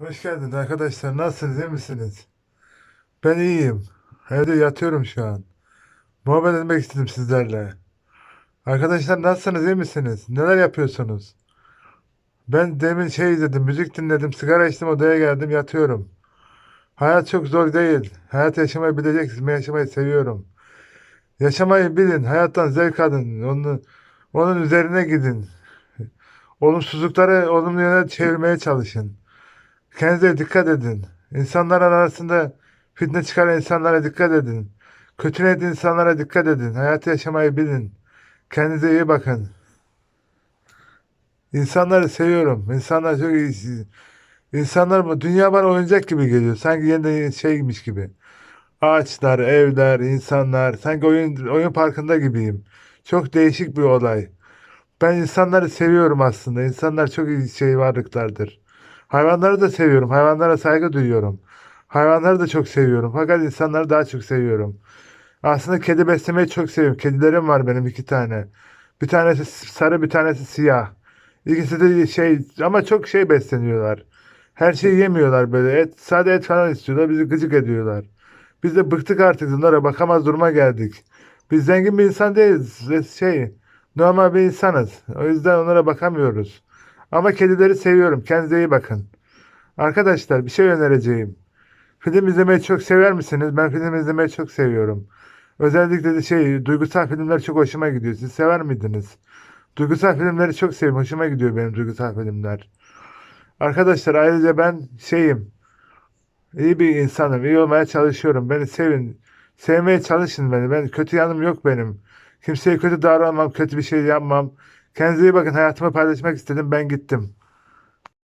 Hoş geldiniz arkadaşlar. Nasılsınız? iyi misiniz? Ben iyiyim. Evde yatıyorum şu an. Muhabbet etmek istedim sizlerle. Arkadaşlar nasılsınız? iyi misiniz? Neler yapıyorsunuz? Ben demin şey izledim, müzik dinledim, sigara içtim, odaya geldim, yatıyorum. Hayat çok zor değil. Hayat yaşamayı bileceksiniz. Ben yaşamayı seviyorum. Yaşamayı bilin. Hayattan zevk alın. Onun, onun üzerine gidin. Olumsuzlukları olumlu yöne çevirmeye çalışın. Kendinize dikkat edin. İnsanlar arasında fitne çıkaran insanlara dikkat edin. Kötü niyetli insanlara dikkat edin. Hayatı yaşamayı bilin. Kendinize iyi bakın. İnsanları seviyorum. İnsanlar çok iyi. İnsanlar bu dünya bana oyuncak gibi geliyor. Sanki yeniden şeymiş gibi. Ağaçlar, evler, insanlar. Sanki oyun oyun parkında gibiyim. Çok değişik bir olay. Ben insanları seviyorum aslında. İnsanlar çok iyi şey varlıklardır. Hayvanları da seviyorum. Hayvanlara saygı duyuyorum. Hayvanları da çok seviyorum. Fakat insanları daha çok seviyorum. Aslında kedi beslemeyi çok seviyorum. Kedilerim var benim iki tane. Bir tanesi sarı, bir tanesi siyah. İkisi de şey ama çok şey besleniyorlar. Her şeyi yemiyorlar böyle. Et, sade et falan istiyorlar. Bizi gıcık ediyorlar. Biz de bıktık artık onlara bakamaz duruma geldik. Biz zengin bir insan değiliz. Şey, normal bir insanız. O yüzden onlara bakamıyoruz. Ama kedileri seviyorum. Kendinize iyi bakın. Arkadaşlar bir şey önereceğim. Film izlemeyi çok sever misiniz? Ben film izlemeyi çok seviyorum. Özellikle de şey duygusal filmler çok hoşuma gidiyor. Siz sever miydiniz? Duygusal filmleri çok seviyorum. Hoşuma gidiyor benim duygusal filmler. Arkadaşlar ayrıca ben şeyim. iyi bir insanım. iyi olmaya çalışıyorum. Beni sevin. Sevmeye çalışın beni. Ben kötü yanım yok benim. Kimseye kötü davranmam. Kötü bir şey yapmam. Kendinize iyi bakın. Hayatımı paylaşmak istedim. Ben gittim.